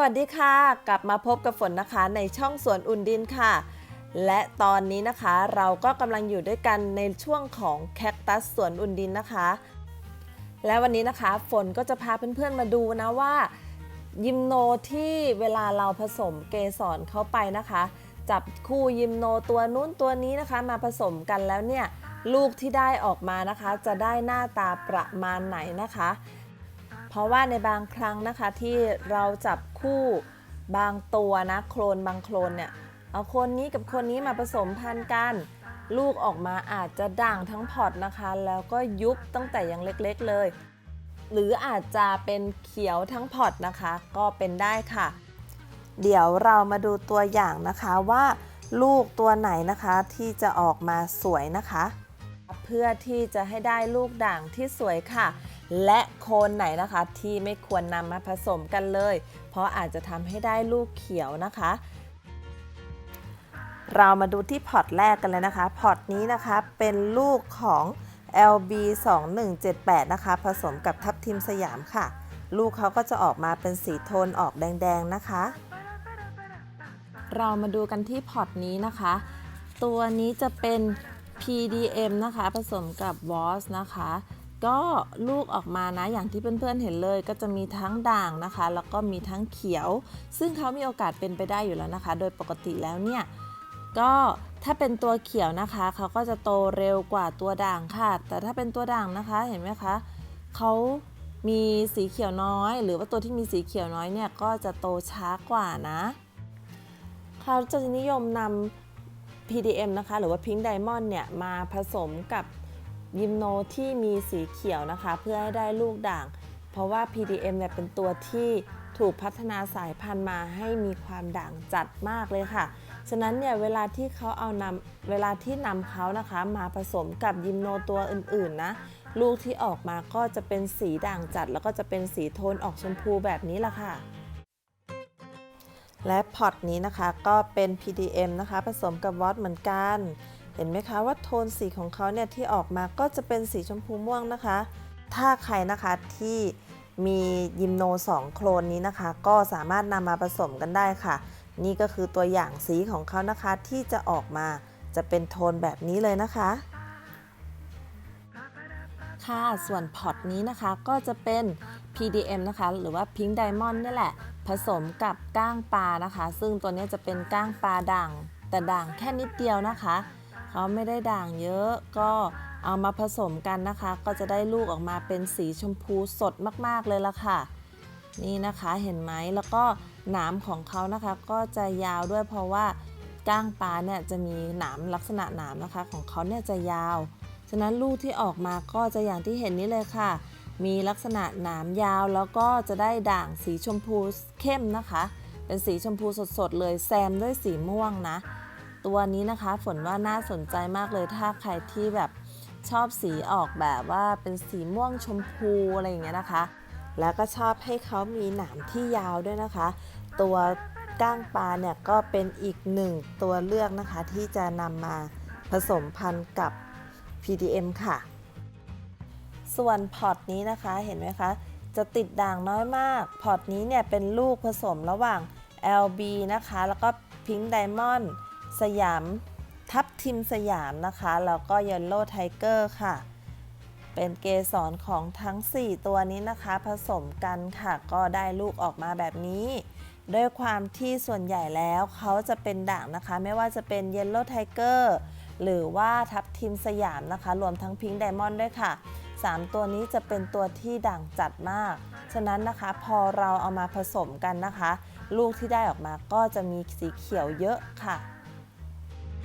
วัสดีค่ะ กลับมาพบกับฝนนะคะในช่องสวนอุ่นดินค่ะ และตอนนี้นะคะเราก็กำลังอยู่ด้วยกันในช่วงของแคคตัสสวนอุ่นดินนะคะ และวันนี้นะคะฝนก็จะพาเพื่อนๆมาดูนะว่า ยิมโนที่เวลาเราผสมเกสรเข้าไปนะคะ จับคู่ยิมโนตัวนู้นตัวนี้นะคะมาผสมกันแล้วเนี่ยลูกที่ได้ออกมานะคะ จะได้หน้าตาประมาณไหนนะคะ ราะว่าในบางครั้งนะคะที่เราจับคู่บางตัวนะโคลนบางโคลนเนี่ยเอาคนนี้กับคนนี้มาผสมพันธุ์กัน ลูกออกมาอาจจะด่างทั้งพอร์ตนะคะ แล้วก็ยุบตั้งแต่ยังเล็กๆเลย หรืออาจจะเป็นเขียวทั้งพอร์ตนะคะ ก็เป็นได้ค่ะ เดี๋ยวเรามาดูตัวอย่างนะคะว่า ลูกตัวไหนนะคะที่จะออกมาสวยนะคะ เพื่อที่จะให้ได้ลูกด่างที่สวยค่ะ และโคนไหนนะคะที่ไม่ควรนำมาผสมกันเลย เพราะอาจจะทำให้ได้ลูกเขียวนะคะ เรามาดูที่พอร์ตแรกกันเลยนะคะ พอร์ตนี้นะคะเป็นลูกของ LB 2178นะคะ ผสมกับทับทิมสยามค่ะ ลูกเขาก็จะออกมาเป็นสีโทนออกแดง ๆ นะคะ เรามาดูกันที่พอร์ตนี้นะคะ ตัวนี้จะเป็น PDM นะคะ ผสมกับ WOS นะคะ ก็ลูกออกมานะ อย่างที่เพื่อนๆเห็นเลย ก็จะมีทั้งด่างนะคะ แล้วก็มีทั้งเขียว ซึ่งเขามีโอกาสเป็นไปได้อยู่แล้วนะคะ โดยปกติแล้วเนี่ยก็ถ้าเป็นตัวเขียวนะคะ เขาก็จะโตเร็วกว่าตัวด่างค่ะ แต่ถ้าเป็นตัวด่างนะคะเห็นไหมคะเขามีสีเขียวน้อย หรือว่าตัวที่มีสีเขียวน้อยเนี่ยก็จะโตช้ากว่านะเขาจะนิยมนำ PDM นะคะ หรือว่า Pink Diamond เนี่ยมาผสมกับ ยิมโนที่มีสีเขียวนะคะ เพื่อให้ได้ลูกด่าง เพราะว่า PDM เนี่ยเป็นตัวที่ถูกพัฒนาสายพันธุ์มาให้มีความด่างจัดมากเลยค่ะ ฉะนั้นเนี่ยเวลาที่เขาเอานำเวลาที่นำเขานะคะมาผสมกับยิมโนตัวอื่นๆนะลูกที่ออกมาก็จะเป็นสีด่างจัด แล้วก็จะเป็นสีโทนออกชมพูแบบนี้ละค่ะ และพอตนี้นะคะก็เป็น PDM นะคะ ผสมกับวอตเหมือนกัน เห็นไหมคะว่าโทนสีของเขาเนี่ยที่ออกมาก็จะเป็นสีชมพูม่วงนะคะ ถ้าใครนะคะที่มียิมโน 2 โคลนนี้นะคะ ก็สามารถนำมาผสมกันได้ค่ะ นี่ก็คือตัวอย่างสีของเขานะคะที่จะออกมาจะเป็นโทนแบบนี้เลยนะคะ ค่ะ ส่วนพอร์ตนี้นะคะก็จะเป็น PDM นะคะ หรือว่า Pink Diamond นี่แหละ ผสมกับก้างปลานะคะ ซึ่งตัวนี้จะเป็นก้างปลาด่าง แต่ด่างแค่นิดเดียวนะคะ เขาไม่ได้ด่างเยอะก็เอามาผสมกันนะคะ ก็จะได้ลูกออกมาเป็นสีชมพูสดมากๆเลยละค่ะ นี่นะคะเห็นไหมแล้วก็หนามของเขานะคะ ก็จะยาวด้วยเพราะว่าก้างปลาเนี่ยจะมีหนามลักษณะหนามนะคะ ของเขาเนี่ยจะยาว ฉะนั้นลูกที่ออกมาก็จะอย่างที่เห็นนี้เลยค่ะ มีลักษณะหนามยาวแล้วก็จะได้ด่างสีชมพูเข้มนะคะ เป็นสีชมพูสดๆเลยแซมด้วยสีม่วงนะ ตัวนี้นะคะฝนว่าน่าสนใจมากเลยถ้าใครที่แบบชอบสีออกแบบว่าเป็นสีม่วงชมพูอะไรอย่างเงี้ยนะคะ แล้วก็ชอบให้เขามีหนามที่ยาวด้วยนะคะ ตัวก้างปลาเนี่ยก็เป็นอีกหนึ่งตัวเลือกนะคะ ที่จะนำมาผสมพันธุ์กับ PDM ค่ะ ส่วนพอตนี้นะคะเห็นไหมคะ จะติดด่างน้อยมาก พอตนี้เนี่ยเป็นลูกผสมระหว่าง LB นะคะ แล้วก็ Pink Diamond สยามทับทิมสยามนะคะ แล้วก็ Yellow Tiger ค่ะ เป็นเกสรของทั้ง 4 ตัวนี้นะคะ ผสมกันค่ะ ก็ได้ลูกออกมาแบบนี้ด้วยความที่ส่วนใหญ่แล้วเขาจะเป็นด่างนะคะ ไม่ว่าจะเป็น Yellow Tiger หรือว่าทับทิมสยามนะคะ รวมทั้ง Pink Diamond ด้วยค่ะ 3 ตัวนี้จะเป็นตัวที่ด่างจัดมาก ฉะนั้นนะคะพอเราเอามาผสมกันนะคะ ลูกที่ได้ออกมาก็จะมีสีเขียวเยอะค่ะ